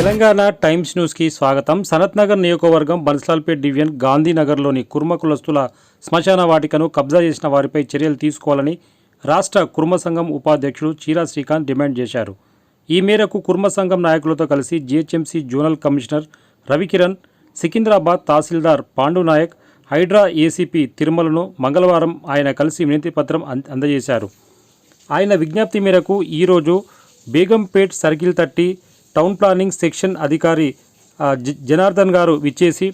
Telangana times న్యూస్కి స్వాగతం. సనత్నగర్ నియోజకవర్గం బన్స్లాల్పేట్ డివిజన్ గాంధీనగర్లోని కుర్మ కులస్తుల శ్మశాన వాటికను కబ్జా చేసిన వారిపై చర్యలు తీసుకోవాలని రాష్ట్ర కుర్మ సంఘం ఉపాధ్యక్షుడు చీరా శ్రీకాంత్ డిమాండ్ చేశారు. ఈ మేరకు కుర్మ సంఘం నాయకులతో కలిసి GHMC zonal commissioner Ravikiran Secunderabad tahsildar Pandu Naik Hydraa ACP తిరుమలను మంగళవారం ఆయన కలిసి వినతి పత్రం అంద- అందజేశారు. ఆయన విజ్ఞప్తి మేరకు ఈరోజు బేగంపేట్ సర్కిల్ తట్టి టౌన్ ప్లానింగ్ సెక్షన్ అధికారి జ- జనార్దన్ గారు విచ్చేసి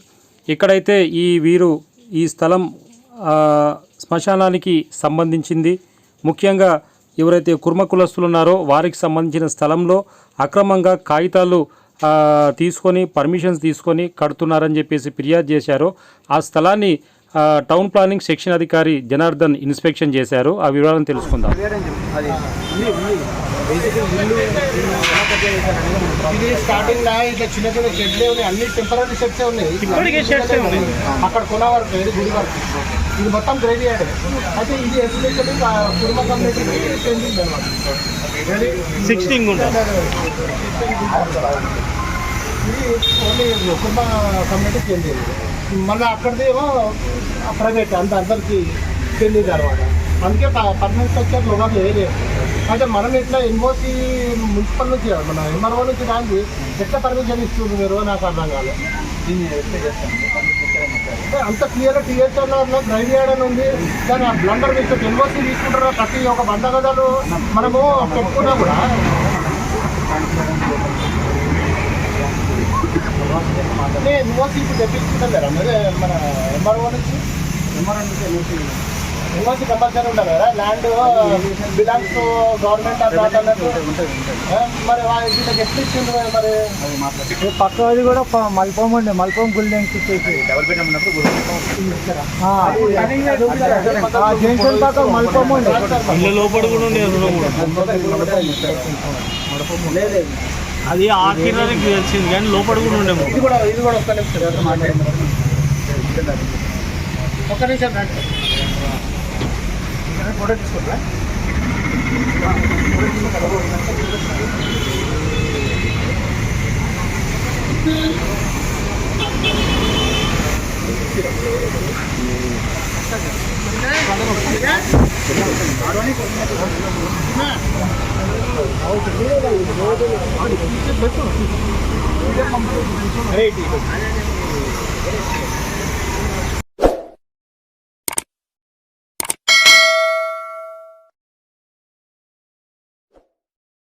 ఎక్కడైతే ఈ వీరు ఈ స్థలం శ్మశానానికి సంబంధించింది. ముఖ్యంగా ఎవరైతే కుర్మ కులస్తులు ఉన్నారో వారికి సంబంధించిన స్థలంలో అక్రమంగా కాగితాలు తీసుకొని పర్మిషన్స్ తీసుకొని కడుతున్నారని చెప్పేసి ఫిర్యాదు చేశారో. ఆ స్థలాన్ని టౌన్ ప్లానింగ్ సెక్షన్ అధికారి జనార్దన్ ఇన్స్పెక్షన్ చేశారు. ఆ వివరాలను తెలుసుకుందాం. ఇది స్టార్టింగ్ లా ఇట్లా చిన్న చిన్న షెడ్లే ఉన్నాయి. అన్ని టెంపరీ షెడ్స్ ఉన్నాయి. అక్కడ కొన వరకు ఇది గుడి వరకు. ఇది మొత్తం గ్రేడ్ అయితే ఇది ఎస్పెషల్లీ కుటుంబ కమ్యూనిటీకి చెందింది అనమాట సిక్స్టీన్ ఇది ఓన్లీ కుటుంబ కమ్యూనిటీకి చెందింది మళ్ళీ అక్కడిదేమో ప్రైవేట్ అంత అందరికి చెందింది అనమాట. అందుకే పర్మనెంట్ స్ట్రక్చర్ లోగా వేయలేదు అయితే మనం ఇట్లా ఎన్ఓసి మున్సిపల్ నుంచి మన ఎంఆర్ఓ నుంచి దానికి ఎట్లా పర్మిషన్ ఇస్తుంది మీరు నాకు అర్థం కాలేదు అంటే అంత క్లియర్ టీహెచ్ఆర్లో డ్రైవ్ చేయడం ఉంది. కానీ ఆ బ్లండర్ మీకు ఎన్ఓసి తీసుకుంటారా? ప్రతి ఒక్క వంద గదాలు మనము పెట్టుకున్నా కూడా. అంటే ఎన్ఓసి ఇప్పుడు తెప్పించుకుంటారా మీరు మన ఎంఆర్ఓ నుంచి ఎంఆర్ఓ నుంచి ఎన్ఓసీ ఎన్ఓసి కంపల్సరీ ఉండాలి కదా land belongs to government of not అన్నట్టు ఉంటుంది మరి వీళ్ళకి ఎట్లా ఇచ్చిండ్రు మరి అది కూడా మల్పం ఉండే మల్పం గుల్డెన్స్ ఇచ్చేసి డబుల్ బెడ్రూమ్ ఉన్నప్పుడు జంక్షన్ పక్క మల్పం ఉండే లోపల కూడా ఉండే లేదు అది ఆఖీరానికి తెలిసింది కానీ లోపల కూడా ఉండేము. ఇది కూడా ఇది కూడా ఒక్క నిమిషం మాట్లాడండి. ఒక్క నిమిషం ఫోటో తీసుకుంటా Thank. ವೆರೈಟಿ